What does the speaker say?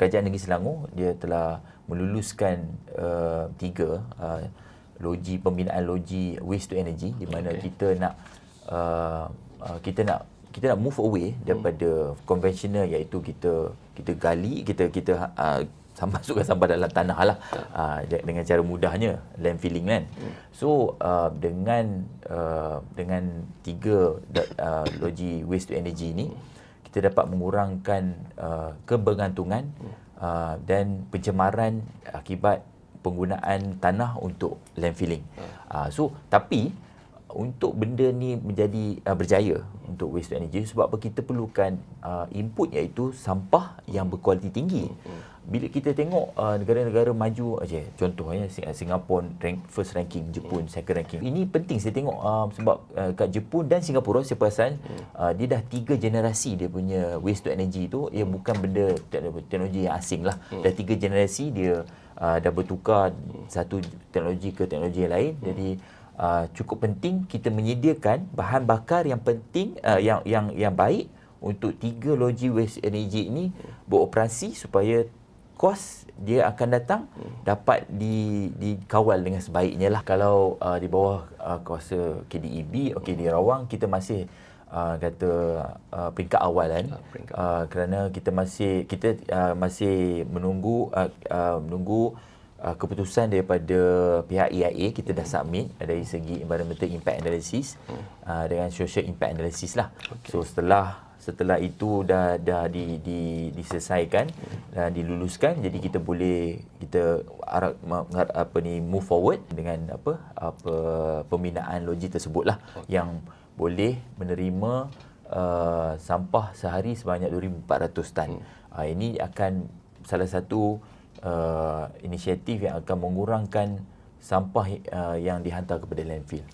Kerajaan Negeri Selangor dia telah meluluskan uh, tiga uh, loji pembinaan loji waste to energy di mana okay. kita nak uh, uh, kita nak kita nak move away daripada hmm. konvensional iaitu kita kita gali kita kita uh, masukkan sampah dalam tanah lah uh, dengan cara mudahnya landfilling kan hmm. so uh, dengan uh, dengan tiga uh, loji waste to energy ni kita dapat mengurangkan uh, kebergantungan uh, dan pencemaran akibat penggunaan tanah untuk landfilling. Uh, so tapi untuk benda ni menjadi uh, berjaya untuk waste to energy sebab apa? Kita perlukan uh, input iaitu sampah yang berkualiti tinggi. Bila kita tengok uh, negara-negara maju aja contoh ya Singapura rank first ranking, Jepun second ranking. Ini penting saya tengok uh, sebab uh, kat Jepun dan Singapura saya perasan uh, dia dah tiga generasi dia punya waste to energy tu. Ia bukan benda teknologi yang asing lah. Dah tiga generasi dia uh, dah bertukar satu teknologi ke teknologi yang lain. Jadi uh, cukup penting kita menyediakan bahan bakar yang penting uh, yang yang yang baik untuk tiga loji waste energy ini beroperasi supaya kos dia akan datang dapat di dikawal dengan sebaiknya lah. Kalau uh, di bawah uh, kuasa KDEB okey di Rawang kita masih uh, kata uh, peringkat awal kan. Uh, kerana kita masih kita uh, masih menunggu uh, uh, menunggu uh, keputusan daripada pihak EIA kita dah submit dari segi environmental impact analysis uh, dengan social impact analysis lah. Okay. So setelah setelah itu dah dah di, di diselesaikan dan diluluskan jadi kita boleh kita arah apa ni move forward dengan apa apa pembinaan logi tersebut lah okay. yang boleh menerima uh, sampah sehari sebanyak 2400 tan. Hmm. Uh, ini akan salah satu uh, inisiatif yang akan mengurangkan sampah uh, yang dihantar kepada landfill.